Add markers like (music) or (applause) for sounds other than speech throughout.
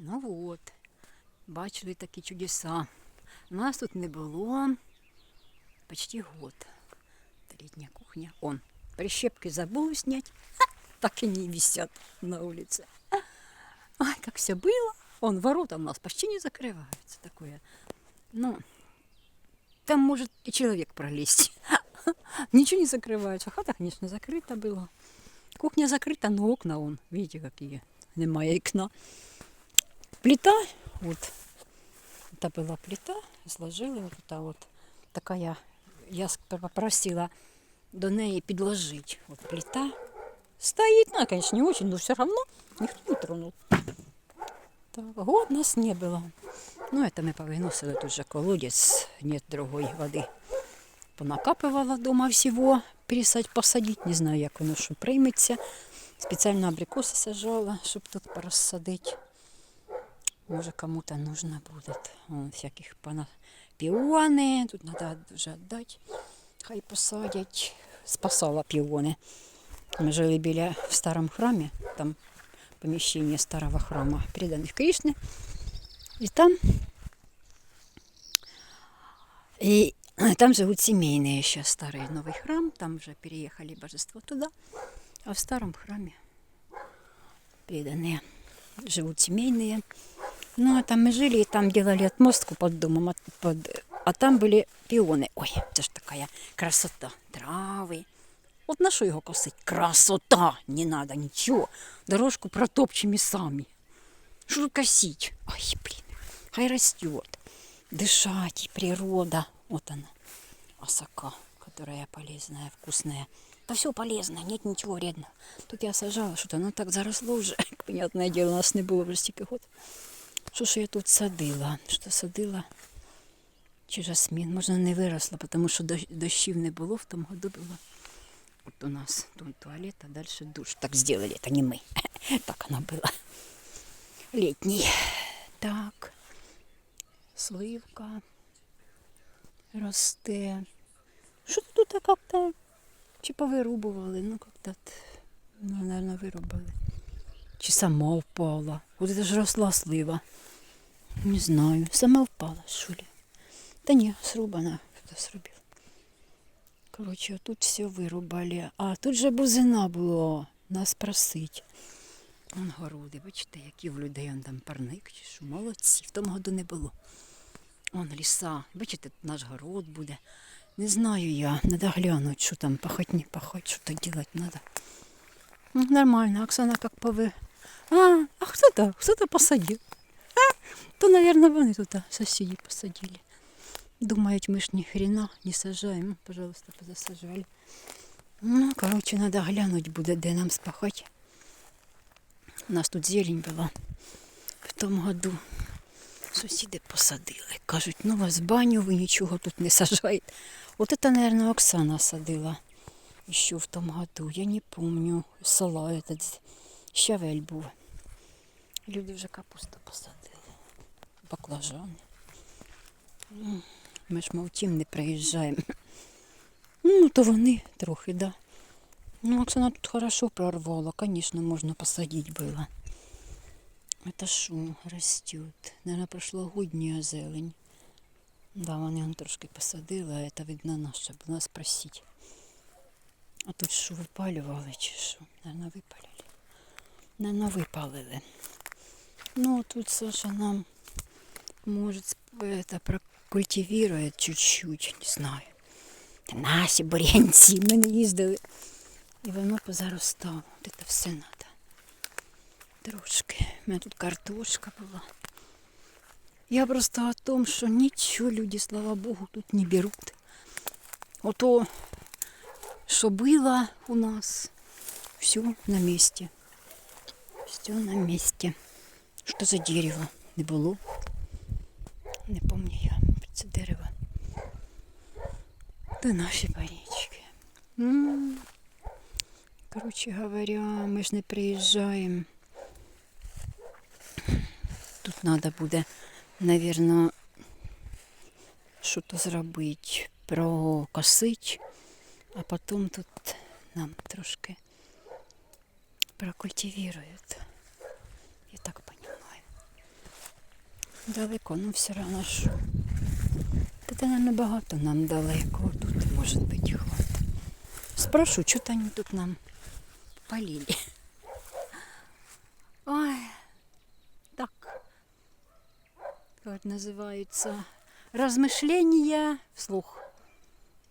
Ну от, бачили такі чудеса. Нас тут не було почти год. Та Літня кухня. Он, прищепки забули снять, ха, так и не висят на улице. Ай, как все было. Он, ворота у нас почти не закрываются. Такое. Ну, там может и человек пролезть. (laughs) Ничего не закрывается. Хата, конечно, закрыта была. Кухня закрыта, но окна вон, видите, какие. Немає окна. Плита, вот, это была плита, сложили вот это вот. Такая, я с- попросила до неї підложить. Вот плита стоит, ну, конечно, не очень, но все равно никто не тронул. Так, год нас не было. Ну, это мы повыносили тут же колодец, нет другой воды. Понакапывала дома всего, пересадь, посадить, не знаю, як воно що прийметься. Спеціально абрикоси сажала, щоб тут порозсадити. Може, кому-то нужно буде. Вон, всяких пана піони, тут треба вже віддати. Хай посадять. Спасала піони. Ми жили біля в старому храмі, там поміщення старого храма преданих Кришни. І там и там живут семейные сейчас старый новый храм, там уже переехали божество туда, а в старом храме преданные живут семейные. Ну, а там мы жили, и там делали отмостку под домом, а, под- а там были пионы. Ой, это ж такая красота, травы. Вот на що його косить? Красота! Не надо нічого. Дорожку протопчем і самі. Что косить? Ай, блин, хай растет. Дышать, и природа. Вот она, осока, которая полезная, вкусная. Да все полезно, нет ничего вредного. Тут я сажала, что-то оно так заросло уже. (laughs) Понятное дело, у нас не було вже стільки год. Що ж я тут садила? Що садила? Чи жасмін? Можна не виросла, тому що дощ- дощів не було в тому году було. Вот у нас тут туалет, а дальше душ. Так сделали, это не мы. (laughs) Так оно было. Летний. Так. Сливка росте. Що тут как-то чи повирубували? Ну, как-то, т- ну, наверное, вирубали. Чи сама впала. Это ж росла слива. Не знаю. Сама впала, що ли. Та ні, срубана. Хто срубив. Коротше, тут все вирубали. А тут же бузина було. Нас просить. Вон городи, бачите, які в людей он там парник чи що. Молодці. В тому году не було. Вон ліса. Бачите, тут наш город буде. Не знаю я. Надо глянуть, що там пахать, не пахать, що то делать. Ну, Нормально, Оксана как повы. А, а кто-то, кто-то посадил. А, то, наверное, вони тут соседи посадили. Думають, ми ж ні хрена не сажаємо. Ну, Пожалуйста, позасажали. Ну, короче, надо глянуть буде, де нам спахать. У нас тут зелень була в тому году. Сусіди посадили. Кажуть, ну вас баню, ви нічого тут не сажаєте. От це, мабуть, Оксана садила ще в тому году. Я не помню. Сала этот щавель був. Люди вже капусту посадили. Баклажани. М, Ми ж мовчим не приїжджаємо. Ну, то вони трохи, да. Ну, Оксана тут хорошо прорвала, конечно, можно посадить было. Это шо растет? Наверное, прошлогодняя зелень. Да, вони он трошки посадили, а это видно наша, бо нас просить. А тут що випалювали чи що? Наверное, випалили. Наверное, випалили. Ну, тут Саша нам может это прокультивирует чуть-чуть, не знаю. Наші бурянці, ми не їздили. І воно позаростало. От все треба. Трошки. У мене тут картошка була. Я просто о том, що нічого люди, слава Богу, тут не беруть. Ото, що було у нас, все на місці. Все на місці. Що за дерево? Не було? Не пам'ятаю я. Це дерево. Та наші парічки. М. Короче говоря, ми ж не приїжджаємо. Тут треба буде, мабуть, щось зробити, прокосити, а потім тут нам трошки прокультивирують. Я так розумію. Далеко, ну все одно ж. Та це не багато нам далеко. Тут може бути хватить. Спрошу, що там тут нам полили. Ой, так. Как называются размышления вслух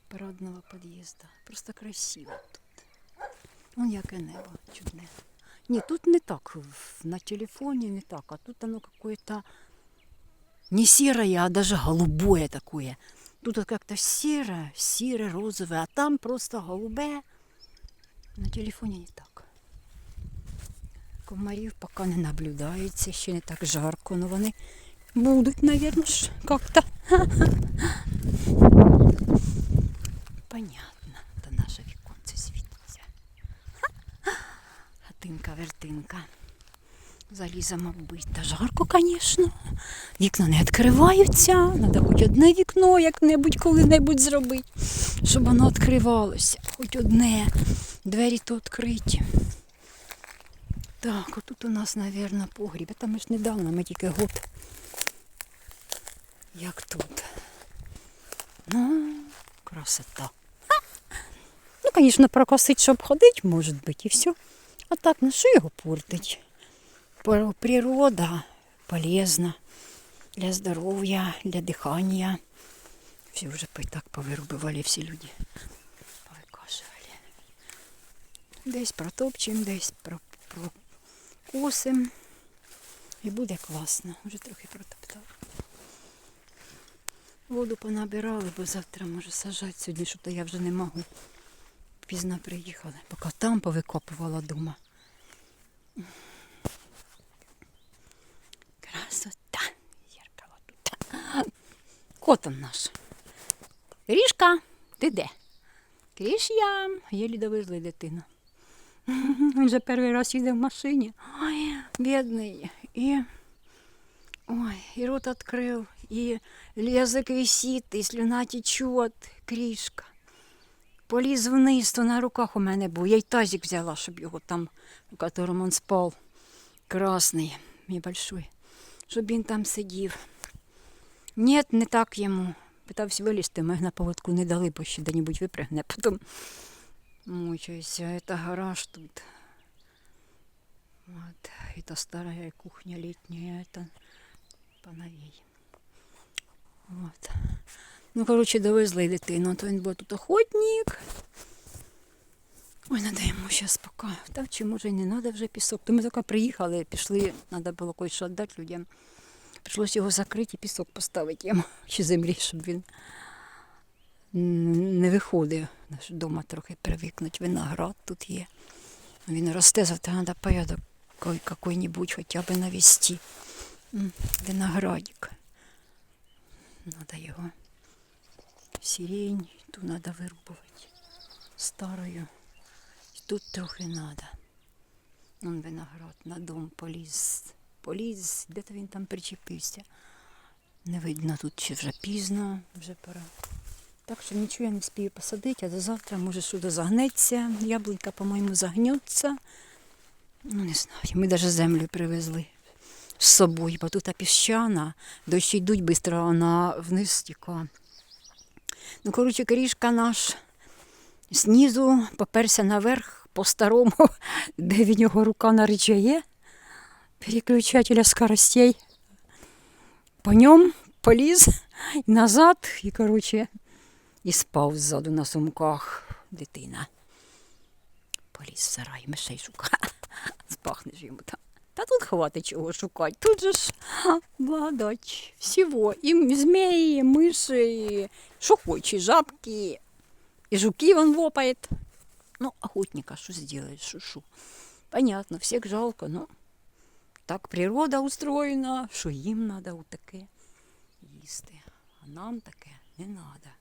парадного подъезда. Просто красиво тут. Вон яке небо чудне. Ні, тут не так. На телефоне не так, а тут оно какое-то не серое, а даже голубое такое. Тут как-то серое, серое, розовое, а там просто голубе. На телефоне не так. Комарів поки не наблюдається, ще не так жарко, але вони будуть, мабуть, як-то. (laughs) Понятно, Хатинка, вертинка. Залізом оббита. Жарко, звісно. Вікна не відкриваються. Треба хоч одне вікно як-небудь коли-небудь зробити, щоб воно відкривалося. Хоч одне. Двері то відкриті. Так, отут у нас, мабуть, погріб. Там ми ж недавно, ми тільки год. Як тут. Ну, красота. Ну, звісно, прокосить, щоб ходити, може бути, і все. А так, ну що його портить? Природа полезна для здоров'я, для дихання. Всі вже так повирубували всі люди. Повикашували. Десь протопчемо, десь про, прокусимо. І буде класно. Вже трохи протоптав. Воду понабирали, бо завтра може сажати сьогодні, що то я вже не можу. Пізно приїхали, поки там повикопувала дома. Красота. Зеркало тут. Кот он наш. Крішка, ти де? Кріш'я, єлі довезли дитину. Він же перший раз їде в машині. Ой, бідний. І, ой, і рот відкрив, і язик висить, і слюна течет. Крішка. Поліз вниз, то на руках у мене був. Я й тазик взяла, щоб його там, в котором він спав. Красний, мій большой. Щоб він там сидів. Ні, не так йому. Питався вилізти, ми на поводку не дали, бо ще де-небудь випрягне. (laughs) Потім мучаюся. Це гараж тут. Вот. Это старая кухня летняя, это поновей. Вот. Ну, коротше, довезли дитину, то він був тут охотник. Ой, треба йому зараз поки. Та чи може не треба вже пісок. То ми тільки приїхали, пішли, треба було кое-що віддати людям. Прийшлося його закрити і пісок поставити йому (laughs) чи землі, щоб він не виходив. Наш Дома трохи привикнуть. Виноград тут є. Він росте, завтра треба порядок какой-нибудь хоча б навести. Виноградик. Надо його. Сирень, ту треба вирубувати. Старою. Тут трохи треба. Вон виноград на дом поліз. Поліз, де-то він там причепився. Не видно тут чи вже пізно, вже пора. Так що нічого я не встигаю посадити, а до завтра може щось загнеться. Яблунька, по-моєму, загнеться. Ну, не знаю. Ми навіть землю привезли з собою, бо тут піщана, дощі йдуть швидко, вона вниз стіка. Ну, коротше, корішка наш знизу поперся наверх по-старому, (laughs) де в нього рука на рычаге переключателя скоростей. По ньому поліз назад, і, коротше, і спав ззаду на сумках дитина. Поліз в сарай, мишей шукає. (laughs) Спахнеш йому там. Та тут хватить чого шукати. Тут же ж благодать всього. І змії, і миші, і що хоче, жабки, і жуки він лопає. Ну, охотника, що зробиш, що. Понятно, всіх жалко, но так природа устроєна, що їм треба таке їсти. А нам таке не треба.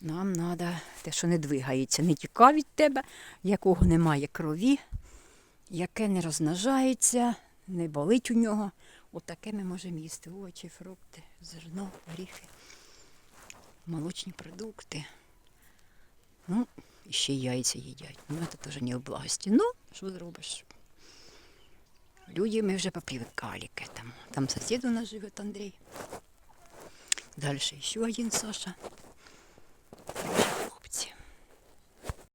Нам треба те, що не двигається, не тікає від тебе, якого немає крові, яке не розмножається, не болить у нього. Отаке ми можемо їсти. Овочі, фрукти, зерно, горіхи, молочні продукти. Ну, і ще й яйця їдять. Ну, це теж не в благості. Ну, що зробиш? Люди, мы уже попривыкали к этому. Там сосед у нас живет, Андрей. Дальше еще один Саша.